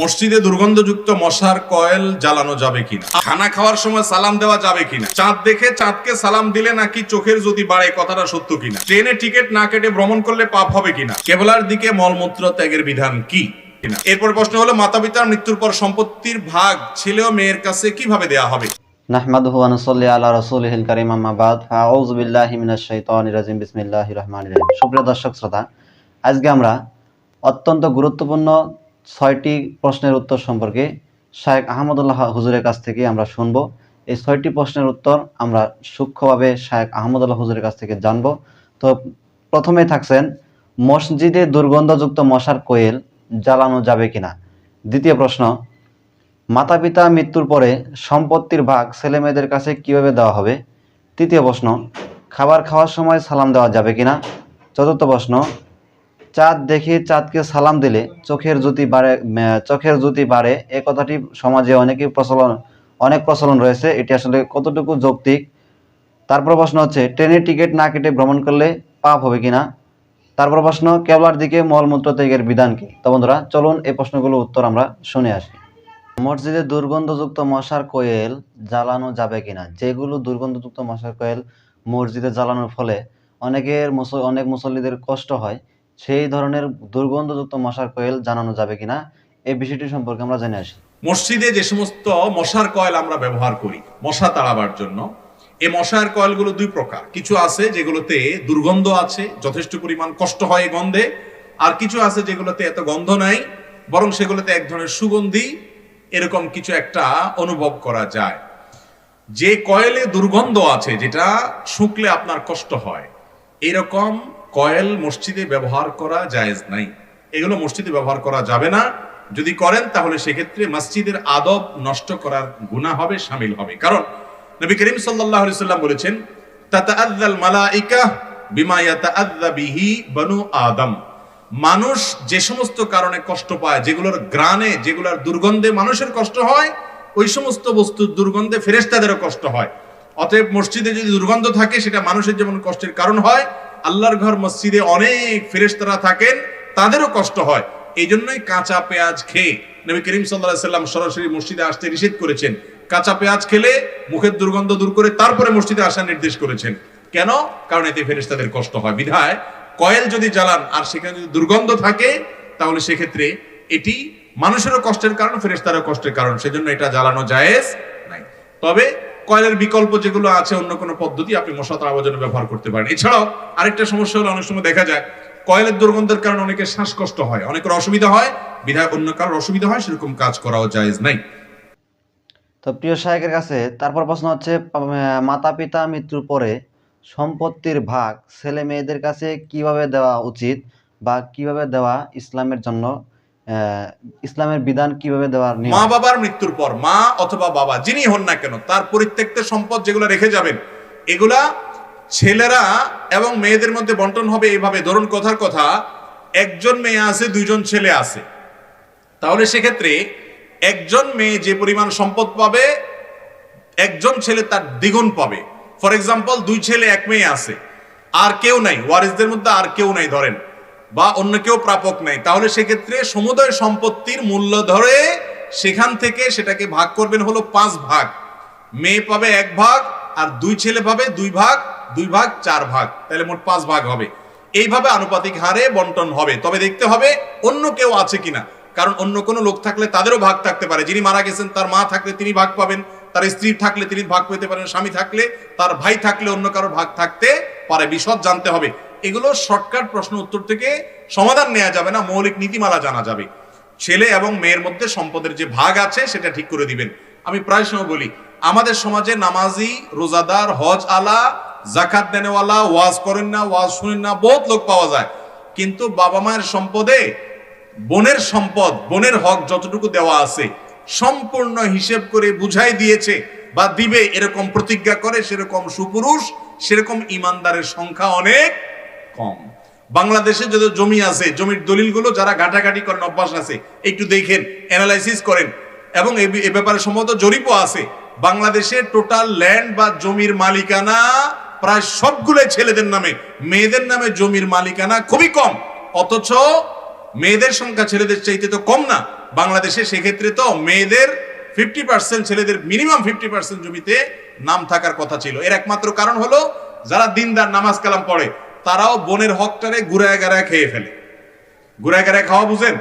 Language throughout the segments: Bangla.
মসজিদে দুর্গন্ধযুক্ত মশার কয়েল জ্বালানো যাবে কিনা? খানা খাওয়ার সময় সালাম দেওয়া যাবে কিনা? চাঁদ দেখে চাঁদকে সালাম দিলে নাকি চোখের যদি বাড়ে, কথাটা সত্য কিনা? ট্রেনে টিকিট না কেটে ভ্রমণ করলে পাপ হবে কিনা? কেবলার দিকে মলমূত্র ত্যাগের বিধান কি এরপর প্রশ্ন হলো মাতা পিতার মৃত্যুর পর সম্পত্তির ভাগ ছেলে ও মেয়ের কাছে কীভাবে দেয়া হবে? আলা রাসূলিহিল কারীম, আম্মা বাদ। ফাআউযু বিল্লাহি মিনাশ শাইতানির রাজিম, বিসমিল্লাহির রহমানির রহিম। সুপ্রিয় দর্শক, শ্রোতা, আজকে আমরা অত্যন্ত গুরুত্বপূর্ণ ছয়টি প্রশ্নের উত্তর সম্পর্কে শায়েখ আহমদুল্লাহ হুজুরের কাছ থেকে আমরা শুনব। এই ছয়টি প্রশ্নের উত্তর আমরা সূক্ষ্মভাবে শায়েখ আহমদুল্লাহ হুজুরের কাছ থেকে জানব। তো প্রথমেই থাকছেন, মসজিদে দুর্গন্ধযুক্ত মশার কোয়েল জ্বালানো যাবে কিনা? দ্বিতীয় প্রশ্ন মাতা পিতা মৃত্যুর পরে সম্পত্তির ভাগ ছেলে মেয়েদের কাছে কীভাবে দেওয়া হবে? তৃতীয় প্রশ্ন, খাবার খাওয়ার সময় সালাম দেওয়া যাবে কিনা? চতুর্থ প্রশ্ন চাঁদ দেখে চাঁদকে সালাম দিলে চোখের জ্যোতি বাড়ে চোখের জ্যোতি বাড়ে। এ কথাটি সমাজে অনেকই প্রচলন, অনেক প্রচলন রয়েছে। এটি আসলে কতটুকু যৌক্তিক? তারপর প্রশ্ন হচ্ছে, ট্রেনের টিকিট না কেটে ভ্রমণ করলে পাপ হবে কিনা? তারপর প্রশ্ন, কেবলার দিকে মলমূত্র ত্যাগের বিধান কি? তো বন্ধুরা, চলুন এই প্রশ্নগুলোর উত্তর আমরা শুনে আসি। মসজিদে দুর্গন্ধযুক্ত মশার কোয়েল জ্বালানো যাবে কিনা? যেগুলো দুর্গন্ধযুক্ত মশার কোয়েল মসজিদে জ্বালানোর ফলে অনেকের মুস- অনেক মুসল্লিদের কষ্ট হয়। সেই ধরনের দুর্গন্ধযুক্ত মশার কয়েল জানানো যাবে কিনা, এই বিষয়টি সম্পর্কে আমরা জেনে আসি। মসজিদে যে সমস্ত মশার কয়েল আমরা ব্যবহার করি, মশা তাড়াবার জন্য, এই মশার কয়েলগুলো দুই প্রকার। কিছু আছে যেগুলোতে দুর্গন্ধ আছে, যথেষ্ট পরিমাণ কষ্ট হয় গন্ধে, আর কিছু আছে যেগুলোতে এত গন্ধ নাই, বরং সেগুলোতে এক ধরনের সুগন্ধি, এরকম কিছু একটা অনুভব করা যায়। যে কয়েলে দুর্গন্ধ আছে, যেটা শুকলে আপনার কষ্ট হয় এরকম কয়েল মসজিদে ব্যবহার করা জায়েজ নাই। এগুলো মসজিদে ব্যবহার করা যাবে না। যদি করেন, তাহলে সেক্ষেত্রে মসজিদের আদব নষ্ট করার গুনাহ হবে, সামিল হবে। কারণ নবী করিম আলাইহি সাল্লাম বলেছেন, তাতাআযাল মালাইকা বিমা ইয়াতাআযা বিহি বনু আদম। মানুষ যে সমস্ত কারণে কষ্ট পায়, যেগুলোর গ্রানে যেগুলোর দুর্গন্ধে মানুষের কষ্ট হয়, ওই সমস্ত বস্তুর দুর্গন্ধে ফেরেশতাদেরও কষ্ট হয়। অতএব মসজিদে যদি দুর্গন্ধ থাকে, সেটা মানুষের যেমন কষ্টের কারণ হয় আল্লাহর ঘর মসজিদে অনেক ফেরেশতারা থাকেন, তাদেরও কষ্ট হয়। এই জন্যই কাঁচা পেঁয়াজ খেয়ে নবী করিম সাল্লাহ সাল্লাম সরাসরি মসজিদে আসতে নিষেধ করেছেন। কাঁচা পেঁয়াজ খেলে মুখের দুর্গন্ধ দূর করে তারপরে মসজিদে আসার নির্দেশ করেছেন। কেন? কারণ এতে ফেরেশতাদের কষ্ট হয়। বিধায় কয়েল যদি জ্বালান আর সেখানে যদি দুর্গন্ধ থাকে, তাহলে সেক্ষেত্রে এটি মানুষেরও কষ্টের কারণ, ফেরেশতারও কষ্টের কারণ। সেজন্য এটা জ্বালানো জায়েজ নাই। তবে কয়েলের বিকল্প যেগুলো আছে, অন্য কোনো পদ্ধতি আপনি মশা তাড়াবার জন্য ব্যবহার করতে পারেন। এছাড়াও আরেকটা সমস্যা হলো, অনেক সময় দেখা যায় কয়েলের দুর্গন্ধের কারণে অনেকের শ্বাসকষ্ট হয়, অনেকের অসুবিধা হয় বিধায় অন্য কারোর অসুবিধা হয়, সেরকম কাজ করাও জায়েজ নাই। তো প্রিয় শাহেকের কাছে তারপর প্রশ্ন হচ্ছে মাতা পিতা মৃত্যুর পরে সম্পত্তির ভাগ ছেলে মেয়েদের কাছে কীভাবে দেওয়া উচিত বা কীভাবে দেওয়া ইসলামের জন্য ইসলামের বিধান কীভাবে দেওয়ার মা বাবার মৃত্যুর পর, মা অথবা বাবা, যিনি হন না কেন, তার পরিত্যক্ত সম্পদ যেগুলো রেখে যাবেন, এগুলা ছেলেরা এবং মেয়েদের মধ্যে বন্টন হবে এইভাবে ধরুন, কথার কথা, একজন মেয়ে আছে, দুইজন ছেলে আছে। তাহলে সেক্ষেত্রে একজন মেয়ে যে পরিমাণ সম্পদ পাবে, একজন ছেলে তার দ্বিগুণ পাবে। ফর এক্সাম্পল দুই ছেলে, এক মেয়ে আছে। আর কেউ নাই, ওয়ারিসদের মধ্যে আর কেউ নাই, ধরেন। বা অন্য কেউ প্রাপক নাই, তাহলে সেক্ষেত্রে সমুদয় সম্পত্তির মূল্য ধরে সেখান থেকে সেটাকে ভাগ করবেন হলো পাঁচ ভাগ। মেয়ে পাবে এক ভাগ, আর দুই ছেলে পাবে দুই ভাগ দুই ভাগ, চার ভাগ, তাহলে মোট পাঁচ ভাগ হবে। এইভাবে আনুপাতিক হারে বন্টন হবে। তবে দেখতে হবে, অন্য কেউ আছে কিনা? কারণ অন্য কোনো লোক থাকলে তাদেরও ভাগ থাকতে পারে। যিনি মারা গেছেন, তার মা থাকলে তিনি ভাগ পাবেন, তার স্ত্রী থাকলে তিনি ভাগ পেতে পারেন, স্বামী থাকলে তার ভাই থাকলে অন্য কারও ভাগ থাকতে পারে। বিশদ জানতে হবে। এগুলো শর্টকাট প্রশ্ন উত্তর থেকে সমাধান নেওয়া যাবে না, মৌলিক নীতিমালা জানা যাবে। ছেলে এবং মেয়ের মধ্যে সম্পদের যে ভাগ আছে, সেটা ঠিক করে দিবেন। আমি প্রায় সময় বলি, আমাদের সমাজে নামাজি, রোজাদার হজ আলা জাকাত দেনেওয়ালা, ওয়াজ করেন না, ওয়াজ শুনেন না, বহুত লোক পাওয়া যায়। কিন্তু বাবা মায়ের সম্পদে বোনের সম্পদ, বোনের হক যতটুকু দেওয়া আছে, সম্পূর্ণ হিসেব করে বুঝাই দিয়েছে বা দিবে, এরকম প্রতিজ্ঞা করে, সেরকম সুপুরুষ, সেরকম ইমানদারের সংখ্যা অনেক। কম বাংলাদেশে যত জমি আছে, জমির দলিলগুলো যারা ঘাটাঘাটি করেন, অভ্যাস আছে, একটু দেখেন অ্যানালাইসিস করেন। এবং এ ব্যাপারে সম্ভবত জরিপও আছে। বাংলাদেশে টোটাল ল্যান্ড বা জমির মালিকানা প্রায় সবগুলোই ছেলেদের নামে। মেয়েদের নামে জমির মালিকানা খুবই কম। অথচ মেয়েদের সংখ্যা ছেলেদের চাইতে তো কম না। বাংলাদেশে সেক্ষেত্রে তো মেয়েদের ফিফটি পার্সেন্ট ছেলেদের মিনিমাম ফিফটি পার্সেন্ট জমিতে নাম থাকার কথা ছিল। এর একমাত্র কারণ হলো, যারা দিনদার, নামাজ কালাম পড়ে তারাও বোনের হকটারে গুড়ায় গাড়ায় খেয়ে ফেলে। গুড়ায় গাড়ায় খাওয়া বুঝেন?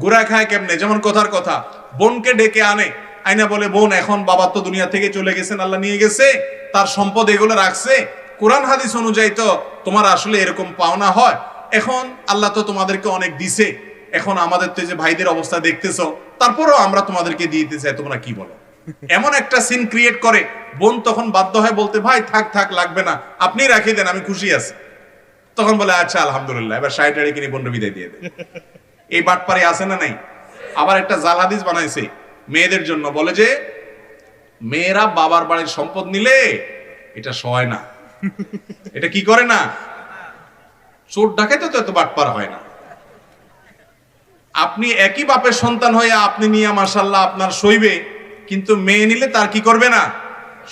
গুড়ায় খায় কেমনে? যেমন কথার কথা বোনকে ডেকে আনে। আইনা বলে বোন এখন বাবা তো দুনিয়া থেকে চলে গেছেন আল্লাহ নিয়ে গেছে তার সম্পদ এগুলো রাখছে। কোরআন হাদিস অনুযায়ী তো তোমার আসলে এরকম পাওনা হয়। এখন আল্লাহ তো তোমাদেরকে অনেক দিছে। এখন আমাদের তো যে ভাইদের অবস্থা দেখতেছো তারপরেও আমরা তোমাদেরকে দিয়ে দিতে চাই তোমরা কি বলো? এমন একটা সিন ক্রিয়েট করে বোন তখন বাধ্য হয় বলতে ভাই থাক থাক লাগবে না। আপনি রাখিয়ে দেন আমি খুশি আছি। তখন বলে আচ্ছা আলহামদুলিল্লাহ। এবার ষাট টাড়ি কিনে বন্ড বিদায় দিয়ে দেয়। এই বাটপারে আছে না নাই? আবার একটা জাল হাদিস বানাইছে, মেয়েদের জন্য। বলে যে, মেয়েরা বাবার বাড়ির সম্পদ নিলে এটা সয় না। এটা কি করে না? চোর ডাকাইতে তো এত বাটপার হয় না। আপনি একই বাপের সন্তান হয়ে আপনি নিয়ে মাসাল্লাহ আপনার সইবে, কিন্তু মেয়ে নিলে তার কি করবে না?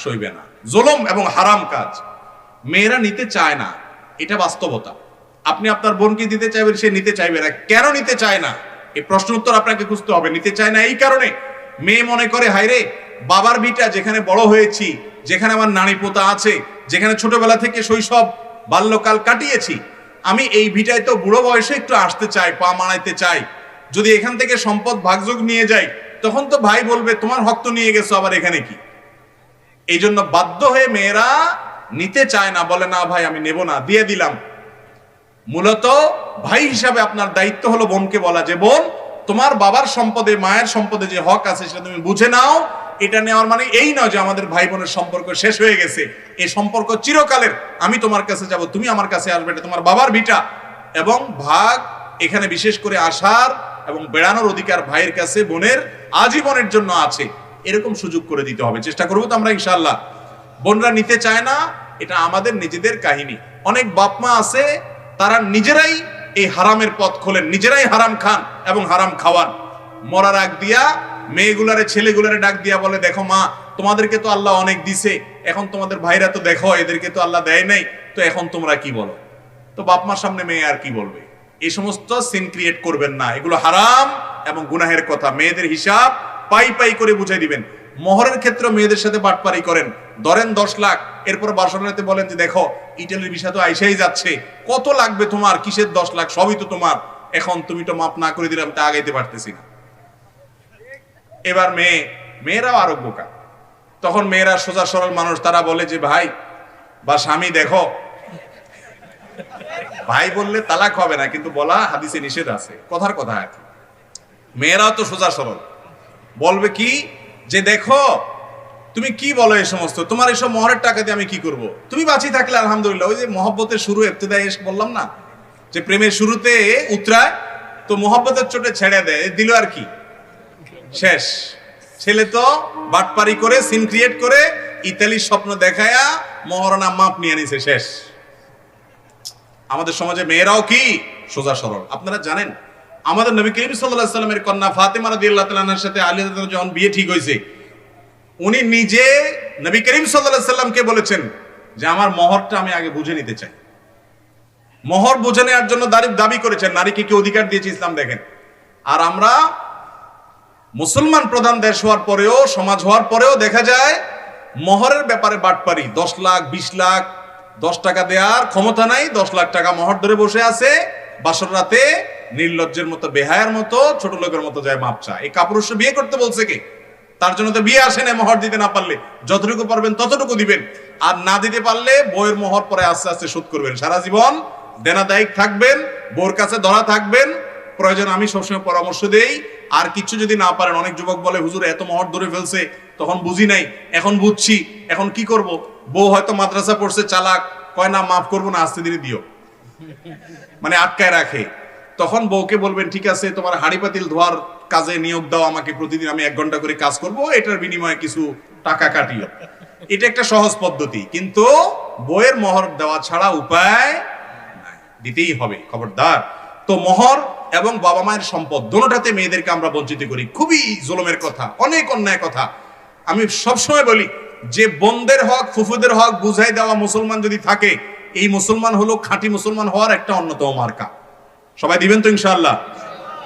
সইবে না। জলম এবং হারাম কাজ। মেয়েরা নিতে চায় না। এটা বাস্তবতা। আপনি আপনার বোনকে দিতে চাইবেন, সে নিতে চাইবে না। কেন নিতে চায় না? এই প্রশ্ন উত্তর আপনাকে খুঁজতে হবে। নিতে চায় না এই কারণে? মেয়ে মনে করে হাইরে বাবার বিটা যেখানে বড় হয়েছি, যেখানে আমার নানি পোতা আছে, যেখানে ছোটবেলা থেকে শৈশব বাল্যকাল কাটিয়েছি, আমি এই ভিটায় তো বুড়ো বয়সে একটু আসতে চাই, পা মানাইতে চাই। যদি এখান থেকে সম্পদ ভাগযোগ নিয়ে যাই, তখন তো ভাই বলবে, তোমার হক নিয়ে গেছো আবার এখানে কি? এই জন্য বাধ্য হয়ে মেয়েরা নিতে চায় না, বলে, না ভাই, আমি নেব না, দিয়ে দিলাম। মূলত ভাই হিসাবে আপনার দায়িত্ব হলো বোনকে বলা যে, বোন, তোমার বাবার সম্পদে, মায়ের সম্পদে যে হক আছে, সেটা তুমি বুঝে নাও। এটা নেওয়ার মানে এই নয় যে, আমাদের ভাই বোনের সম্পর্ক শেষ হয়ে গেছে। এই সম্পর্ক চিরকালের। আমি তোমার কাছে যাব, তুমি আমার কাছে আসবে, এটা তোমার বাবার ভিটা। এবং ভাগ এখানে বিশেষ করে আসার এবং বেড়ানোর অধিকার ভাইয়ের কাছে বোনের আজীবনের জন্য আছে। এরকম সুযোগ করে দিতে হবে। চেষ্টা করব তো আমরা ইনশাল্লাহ বোনরা নিতে চায় না, এটা আমাদের নিজেদের কাহিনী। অনেক বাপ মা আছে, তারা নিজেরাই এই হারামের পথ খোলেন, নিজেরাই হারাম খান এবং হারাম খাওয়ান। মরার আগ দিয়া মেয়েগুলারে, ছেলেগুলারে ডাক দিয়া বলে, দেখো মা, তোমাদেরকে তো আল্লাহ অনেক দিছে, এখন তোমাদের ভাইরা তো দেখো, এদেরকে তো আল্লাহ দেয় নাই, তো এখন তোমরা কি বলো? তো বাপ মার সামনে মেয়ে আর কি বলবে? এই সমস্ত সিন ক্রিয়েট করবেন না। এগুলো হারাম এবং গুনাহের কথা। মেয়েদের হিসাব পাই পাই করে বুঝাই দিবেন। মোহরের ক্ষেত্রে মেয়েদের সাথে বাটপারি করেন। ধরেন দশ লাখ, এরপর বাসনাতে বলেন যে, দেখো, ইটালির বিষয় তো আইসাই যাচ্ছে। কত লাগবে তোমার? কিসের দশ লাখ? সবই তো তোমার। এখন তুমি তো মাপ না করে দিলাম তা আগাইতে পারতেছি না। এবার মেয়ে, মেয়েরাও আরও বোকা। তখন মেয়েরা সোজা সরল মানুষ, তারা বলে যে, ভাই, বা স্বামী, দেখো। ভাই বললে তালাক হবে না, কিন্তু বলা হাদিসে নিষেধ আছে। কথার কথা মেয়েরাও তো সোজা সরল। বলবে কি? যে, দেখো তুমি কি বলো এই সমস্ত? তোমার এসব মহরের টাকা দিয়ে আমি কি করব? তুমি বাঁচি থাকলে আলহামদুলিল্লাহ। ওই যে মহব্বতের শুরু এফতেদায় এসে বললাম না? যে প্রেমের শুরুতে উতরায়, তো মহব্বতের চোটে ছেড়ে দেয়। দিল আর কি? শেষ। ছেলে তো বাটপারি করে সিন ক্রিয়েট করে, ইতালির স্বপ্ন দেখায়া মহারণা মাপ নিয়ে নিছে, শেষ। আমাদের সমাজে মেয়েরাও কি? সোজা সরল। আপনারা জানেন, আমাদের নবী করিম সাল্লাল্লাহু সাল্লামের কন্যা ফাতেমা রাদিয়াল্লাহু তাআলার সাথে আলী যখন বিয়ে ঠিক হয়েছে উনি নিজে নবী করিম সাল্লাল্লাহু সাল্লামকে বলেছেন যে আমার মহরটা আমি আগে বুঝে নিতে চাই। মহর বুঝে নেওয়ার জন্য দাবি করেছেন নারীকে কি অধিকার দিয়েছে ইসলাম দেখেন। আর আমরা মুসলমান প্রধান দেশ হওয়ার পরেও, সমাজ হওয়ার পরেও দেখা যায় মহরের ব্যাপারে বাটপারি। দশ লাখ, বিশ লাখ, দশ টাকা দেওয়ার ক্ষমতা নাই, দশ লাখ টাকা মহর ধরে বসে আছে, বাসর রাতে নির্লজ্জের মতো, বেহায়ার মতো, ছোট লোকের মতো যায় মাপ চা এই কাপুরুষ বিয়ে করতে বলছে কে? তার জন্য তো বিয়ে আসে না মহর দিতে না পারলে। যতটুকু পারবেন ততটুকু দিবেন। আর না দিতে পারলে বইয়ের মোহর পরে আস্তে আস্তে শোধ করবেন। সারা জীবন দেনাদায়িক থাকবেন বোর কাছে ধরা থাকবেন। প্রয়োজন আমি সবসময় পরামর্শ দেই। আর কিছু যদি না পারেন, অনেক যুবক বলে, হুজুর, এত মহর ধরে ফেলছে, তখন বুঝি নাই। এখন বুঝছি। এখন কি করব? বউ হয়তো মাদ্রাসা পড়ছে, চালাক। কয়, না, মাফ করব না, আস্তে ধীরে দিও। মানে আটকায় রাখে। তখন বউকে বলবেন, ঠিক আছে, তোমার হাড়ি পাতিল ধোয়ার কাজে নিয়োগ দাও আমাকে প্রতিদিন, আমি এক ঘণ্টা করে কাজ করব, এটার বিনিময়ে কিছু টাকা কাটিও। এটা একটা সহজ পদ্ধতি, কিন্তু বইয়ের মোহর দেওয়া ছাড়া উপায় দিতেই হবে, খবরদার। তো মোহর এবং বাবা মায়ের সম্পদ দোনোটাতে মেয়েদেরকে আমরা বঞ্চিত করি। খুবই জুলুমের কথা, অনেক অন্যায় কথা। আমি সবসময় বলি, যে বোনদের হক, ফুফুদের হক বুঝাই দেওয়া মুসলমান যদি থাকে, এই মুসলমান হলো খাঁটি মুসলমান হওয়ার একটা অন্যতম মার্কা। সবাই দিবেন তো ইনশাআল্লাহ?